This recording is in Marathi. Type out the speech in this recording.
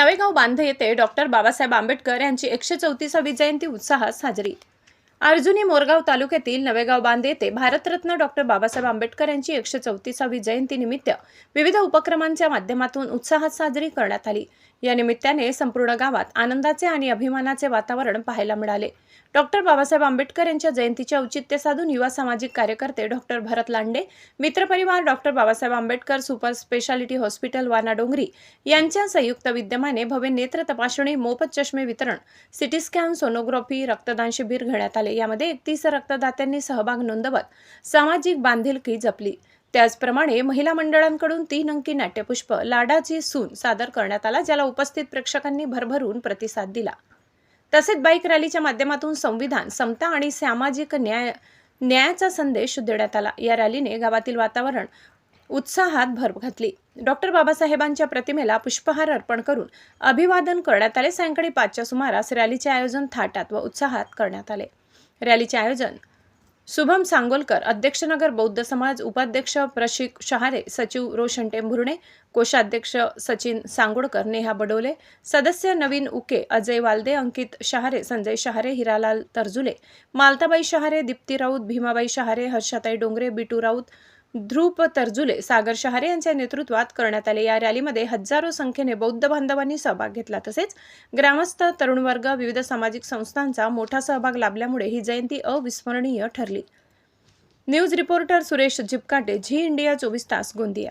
नवेगाव बांध येथे डॉक्टर बाबासाहेब आंबेडकर यांची एकशे चौतीसावी जयंती उत्साहात साजरी. अर्जुनी मोरगाव तालुक्यातील नवेगाव बांध येथे भारतरत्न डॉक्टर बाबासाहेब आंबेडकर यांची एकशे चौतीसावी जयंतीनिमित्त विविध उपक्रमांच्या माध्यमातून उत्साहात साजरी करण्यात आली. या निमित्ताने संपूर्ण गावात आनंदाचे आणि अभिमानाचे वातावरण पाहायला मिळाले. डॉक्टर बाबासाहेब आंबेडकर यांच्या जयंतीचे औचित्य साधून युवा सामाजिक कार्यकर्ते doctor Bharat Lande मित्रपरिवार doctor Babasaheb Ambedkar super speciality hospital Wanadongri यांच्या संयुक्त विद्यमाने भव्य नेत्र तपासणी मोफत चष्मे वितरण सिटी स्कॅन सोनोग्राफी रक्तदान शिबिर घेण्यात आले. यामध्ये एकतीस रक्तदात्यांनी सहभाग नोंदवत सामाजिक बांधिलकी जपली. त्याचप्रमाणे महिला मंडळांकडून तीन अंकी नाट्यपुष्प लाडाची सून सादर करण्यात आला ज्याला उपस्थित प्रेक्षकांनी भरभरून प्रतिसाद दिला. तसेच बाईक रॅलीच्या माध्यमातून संविधान समता आणि सामाजिक न्याय न्यायाचा संदेश देण्यात आला. या रॅलीने गावातील वातावरण उत्साहात भर घातली. डॉक्टर बाबासाहेबांच्या प्रतिमेला पुष्पहार अर्पण करून अभिवादन करण्यात आले. सायंकाळी पाचच्या सुमारास रॅलीचे आयोजन थाटात व उत्साहात करण्यात आले. रॅलीचे आयोजन. शुभम सांगोलकर अध्यक्षनगर बौद्ध समाज उपाध्यक्ष प्रशिक शहारे सचिव रोशन टेंभुर्णे कोषाध्यक्ष सचिन सांगोडकर नेहा बडोले सदस्य नवीन उके अजय वालदे अंकित शहारे संजय शहारे हिरालाल तरजुले मालताबाई शहारे दीप्ती राऊत भीमाबाई शहारे हर्षाताई डोंगरे बिटू राऊत ध्रुप तरजुले सागर शहारे यांच्या नेतृत्वात करण्यात आले. या रॅलीमध्ये हजारो संख्येने बौद्ध बांधवांनी सहभाग घेतला. तसेच ग्रामस्थ तरुण वर्ग विविध सामाजिक संस्थांचा मोठा सहभाग लाभल्यामुळे ही जयंती अविस्मरणीय ठरली. News reporter Suresh Jipkate Zee India चोवीस तास गोंदिया.